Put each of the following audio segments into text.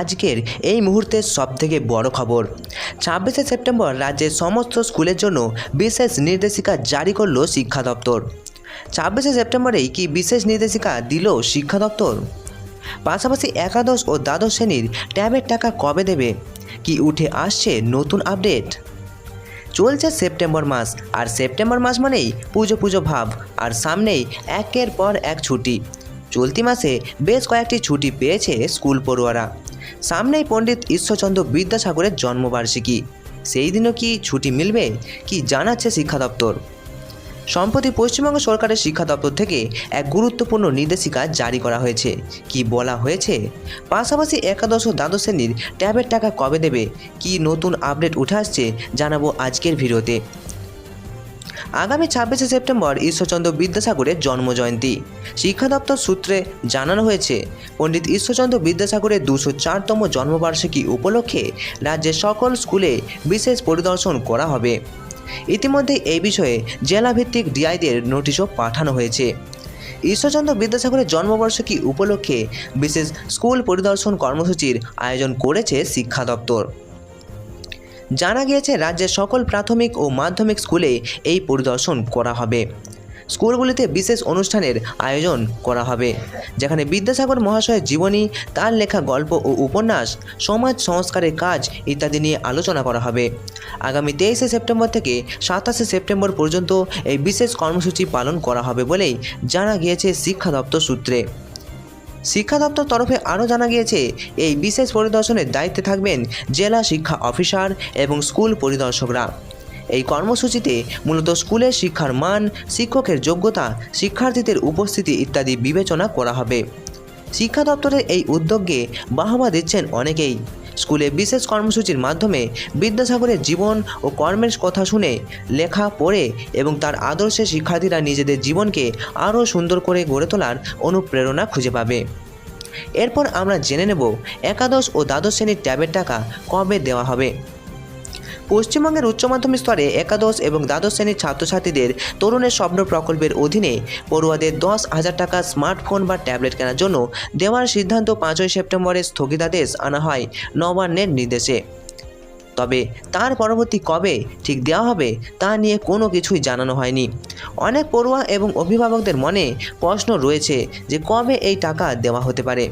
আজকের এই মুহূর্তের সবথেকে বড় খবর। ছাব্বিশে সেপ্টেম্বর রাজ্যের সমস্ত স্কুলের জন্য বিশেষ নির্দেশিকা জারি করল শিক্ষা দপ্তর। ছাব্বিশে সেপ্টেম্বরেই কি বিশেষ নির্দেশিকা দিল শিক্ষা দপ্তর? পাশাপাশি একাদশ ও দ্বাদশ শ্রেণির ট্যাবের টাকা কবে দেবে? কি উঠে আসছে নতুন আপডেট? চলছে সেপ্টেম্বর মাস, আর সেপ্টেম্বর মাস মানেই পুজো পুজো ভাব, আর সামনেই একের পর এক ছুটি। চলতি মাসে বেশ কয়েকটি ছুটি পেয়েছে স্কুল পড়ুয়ারা। সামনেই পণ্ডিত ঈশ্বরচন্দ্র বিদ্যাসাগরের জন্মবার্ষিকী। সেই দিনও কি ছুটি মিলবে? কি জানাচ্ছে শিক্ষা দপ্তর? সম্প্রতি পশ্চিমবঙ্গ সরকারের শিক্ষা দপ্তর থেকে এক গুরুত্বপূর্ণ নির্দেশিকা জারি করা হয়েছে। কি বলা হয়েছে? পাশাপাশি একাদশ ও দ্বাদশ শ্রেণির ট্যাবের টাকা কবে দেবে? কি নতুন আপডেট উঠে আসছে? জানাব আজকের ভিডিওতে। আগামী ছাব্বিশে সেপ্টেম্বর ঈশ্বরচন্দ্র বিদ্যাসাগরের জন্মজয়ন্তী। শিক্ষা দপ্তর সূত্রে জানানো হয়েছে, পণ্ডিত ঈশ্বরচন্দ্র বিদ্যাসাগরের দুশো চারতম জন্মবার্ষিকী উপলক্ষে রাজ্যের সকল স্কুলে বিশেষ পরিদর্শন করা হবে। ইতিমধ্যে এই বিষয়ে জেলাভিত্তিক ডিআইদের নোটিশও পাঠানো হয়েছে। ঈশ্বরচন্দ্র বিদ্যাসাগরের জন্মবার্ষিকী উপলক্ষে বিশেষ স্কুল পরিদর্শন কর্মসূচির আয়োজন করেছে শিক্ষা দপ্তর। জানা গিয়েছে রাজ্যের সকল প্রাথমিক ও মাধ্যমিক স্কুলে এই পরিদর্শন করা হবে। স্কুলগুলিতে বিশেষ অনুষ্ঠানের আয়োজন করা হবে, যেখানে বিদ্যাসাগর মহাশয়ের জীবনী, তার লেখা গল্প ও উপন্যাস, সমাজ সংস্কারের কাজ ইত্যাদি নিয়ে আলোচনা করা হবে। আগামী তেইশে সেপ্টেম্বর থেকে সাতাশে সেপ্টেম্বর পর্যন্ত এই বিশেষ কর্মসূচি পালন করা হবে বলেই জানা গিয়েছে শিক্ষা দপ্তর সূত্রে। শিক্ষা দপ্তর তরফে আরও জানা গিয়েছে, এই বিশেষ পরিদর্শনের দায়িত্বে থাকবেন জেলা শিক্ষা অফিসার এবং স্কুল পরিদর্শকরা। এই কর্মসূচিতে মূলত স্কুলের শিক্ষার মান, শিক্ষকের যোগ্যতা, শিক্ষার্থীদের উপস্থিতি ইত্যাদি বিবেচনা করা হবে। শিক্ষা দপ্তরের এই উদ্যোগে বাহবা দিচ্ছেন অনেকেই। স্কুলে বিশেষ কর্মসূচির মাধ্যমে বিদ্যাসাগরের জীবন ও কর্মের কথা শুনে, লেখা, পড়ে এবং তার আদর্শে শিক্ষার্থীরা নিজেদের জীবনকে আরও সুন্দর করে গড়ে তোলার অনুপ্রেরণা খুঁজে পাবে। এরপর আমরা জেনে নেব একাদশ ও দ্বাদশ শ্রেণির ট্যাবের টাকা কবে দেওয়া হবে। পশ্চিমবঙ্গের উচ্চ মাধ্যমিক স্তরে একাদশ এবং দ্বাদশ শ্রেণির ছাত্রছাত্রীদের তরুণের স্বপ্ন প্রকল্পের অধীনে পড়ুয়াদের দশ হাজার টাকা স্মার্টফোন বা ট্যাবলেট কেনার জন্য দেওয়ার সিদ্ধান্ত পাঁচই সেপ্টেম্বরে স্থগিতাদেশ আনা হয় নবান্নের নির্দেশে। তবে তার পরবর্তী কবে ঠিক দেওয়া হবে তা নিয়ে কোনো কিছুই জানানো হয়নি। অনেক পড়ুয়া এবং অভিভাবকদের মনে প্রশ্ন রয়েছে যে কবে এই টাকা দেওয়া হতে পারে।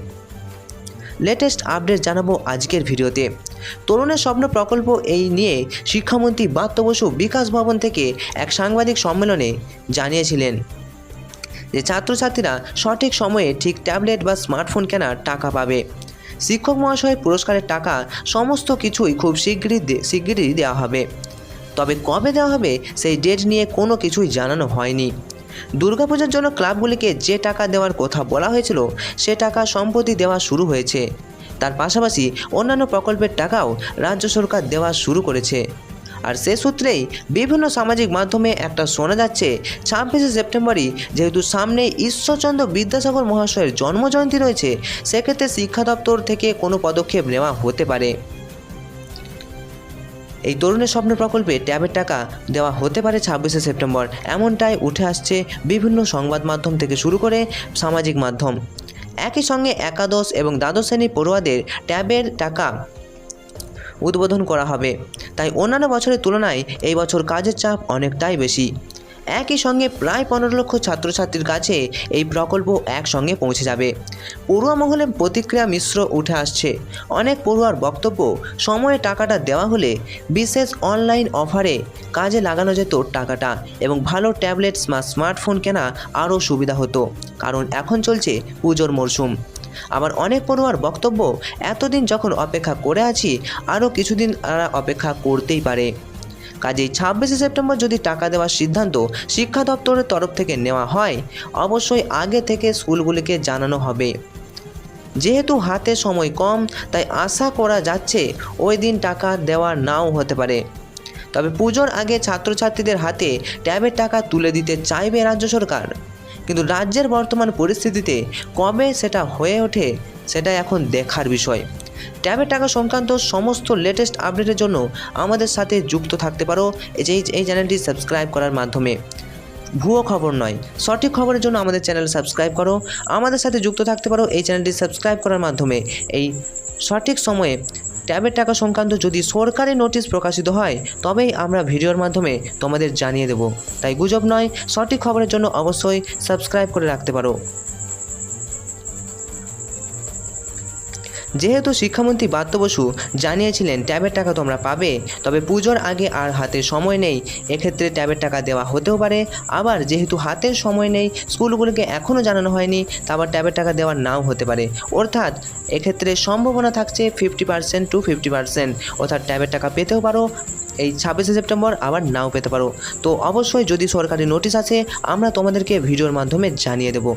লেটেস্ট আপডেট জানাব আজকের ভিডিওতে। তরুণের স্বপ্ন প্রকল্প এই নিয়ে শিক্ষামন্ত্রী বাত্য বসু বিকাশ ভবন থেকে এক সাংবাদিক সম্মেলনে জানিয়েছিলেন যে ছাত্রছাত্রীরা সঠিক সময়ে ঠিক ট্যাবলেট বা স্মার্টফোন কেনার টাকা পাবে। শিক্ষক মহাশয়ের পুরস্কারের টাকা সমস্ত কিছুই খুব শীঘ্রই শিগগিরই দেওয়া হবে। তবে কবে দেওয়া হবে সেই ডেট নিয়ে কোনো কিছুই জানানো হয়নি। দুর্গাপূজার জন্য ক্লাবগুলিকে যে টাকা দেওয়ার কথা বলা হয়েছিল, সে টাকা সম্প্রতি দেওয়া শুরু হয়েছে। তার পাশাপাশি অন্যান্য প্রকল্পের টাকাও রাজ্য সরকার দেওয়া শুরু করেছে। আর সে সূত্রেই বিভিন্ন সামাজিক মাধ্যমে একটা শোনা যাচ্ছে, ছাব্বিশে সেপ্টেম্বরই যেহেতু সামনে ঈশ্বরচন্দ্র বিদ্যাসাগর মহাশয়ের জন্মজয়ন্তী রয়েছে, সেক্ষেত্রে শিক্ষা দপ্তর থেকে কোনো পদক্ষেপ নেওয়া হতে পারে। এই তরুণের স্বপ্ন প্রকল্পে ট্যাবের টাকা দেওয়া হতে পারে ছাব্বিশে সেপ্টেম্বর। এমনটাই উঠে আসছে বিভিন্ন সংবাদ মাধ্যম থেকে শুরু করে সামাজিক মাধ্যম। একই সঙ্গে একাদশ এবং দ্বাদশ শ্রেণির পড়ুয়াদের ট্যাবের টাকা উদ্বোধন করা হবে। তাই অন্যান্য বছরের তুলনায় এই বছর কাজের চাপ অনেকটাই বেশি। একই সঙ্গে প্রায় পনেরো লক্ষ ছাত্রছাত্রীর কাছে এই প্রকল্প একসঙ্গে পৌঁছে যাবে। পড়ুয়া মহলে প্রতিক্রিয়া মিশ্র উঠে আসছে। অনেক পড়ুয়ার বক্তব্য, সময়ে টাকাটা দেওয়া হলে বিশেষ অনলাইন অফারে কাজে লাগানো যেত টাকাটা এবং ভালো ট্যাবলেট স্মা- স্মার্টফোন কেনা আরও সুবিধা হতো, কারণ এখন চলছে পুজোর মরশুম আবার অনেক পড়ুয়ার বক্তব্য, এতদিন যখন অপেক্ষা করে আছি, আরও কিছুদিন তারা অপেক্ষা করতেই পারে। কাজেই ছাব্বিশে সেপ্টেম্বর যদি টাকা দেওয়ার সিদ্ধান্ত শিক্ষা দপ্তরের তরফ থেকে নেওয়া হয়, অবশ্যই আগে থেকে স্কুলগুলিকে জানানো হবে। যেহেতু হাতে সময় কম, তাই আশা করা যাচ্ছে ওই দিন টাকা দেওয়া নাও হতে পারে। তবে পুজোর আগে ছাত্রছাত্রীদের হাতে ট্যাবের টাকা তুলে দিতে চাইবে রাজ্য সরকার। কিন্তু রাজ্যের বর্তমান পরিস্থিতিতে কবে সেটা হয়ে ওঠে সেটা এখন দেখার বিষয়। ট্যাবের টাকা সংক্রান্ত সমস্ত লেটেস্ট আপডেটের জন্য আমাদের সাথে যুক্ত থাকতে পারো। এই এই চ্যানেলটি সাবস্ক্রাইব করার মাধ্যমে। ভুয়ো খবর নয়, সঠিক খবরের জন্য আমাদের চ্যানেল সাবস্ক্রাইব করো। আমাদের সাথে যুক্ত থাকতে পারো এই চ্যানেলটি সাবস্ক্রাইব করার মাধ্যমে। এই সঠিক সময়ে ট্যাবের টাকা সংক্রান্ত যদি সরকারি নোটিশ প্রকাশিত হয়, তবেই আমরা ভিডিওর মাধ্যমে তোমাদের জানিয়ে দেব। তাই গুজব নয়, সঠিক খবরের জন্য অবশ্যই সাবস্ক্রাইব করে রাখতে পারো। যেহেতু শিক্ষামন্ত্রী বাদ্য বসু জানিয়েছিলেন, ট্যাবের টাকা তোমরা পাবে, তবে পুজোর আগে আর হাতে সময় নেই। এক্ষেত্রে ট্যাবের টাকা দেওয়া হতেও পারে। আবার যেহেতু হাতের সময় নেই, স্কুলগুলোকে এখনও জানানো হয়নি, তা আবার ট্যাবের টাকা দেওয়া নাও হতে পারে। অর্থাৎ, এক্ষেত্রে সম্ভাবনা থাকছে fifty percent to fifty percent অর্থাৎ ট্যাবের টাকা পেতেও পারো, এই ছাব্বিশে সেপ্টেম্বর আবার নাও পেতে পারো। তো অবশ্যই যদি সরকারি নোটিশ আছে আমরা তোমাদেরকে ভিডিওর মাধ্যমে জানিয়ে দেবো।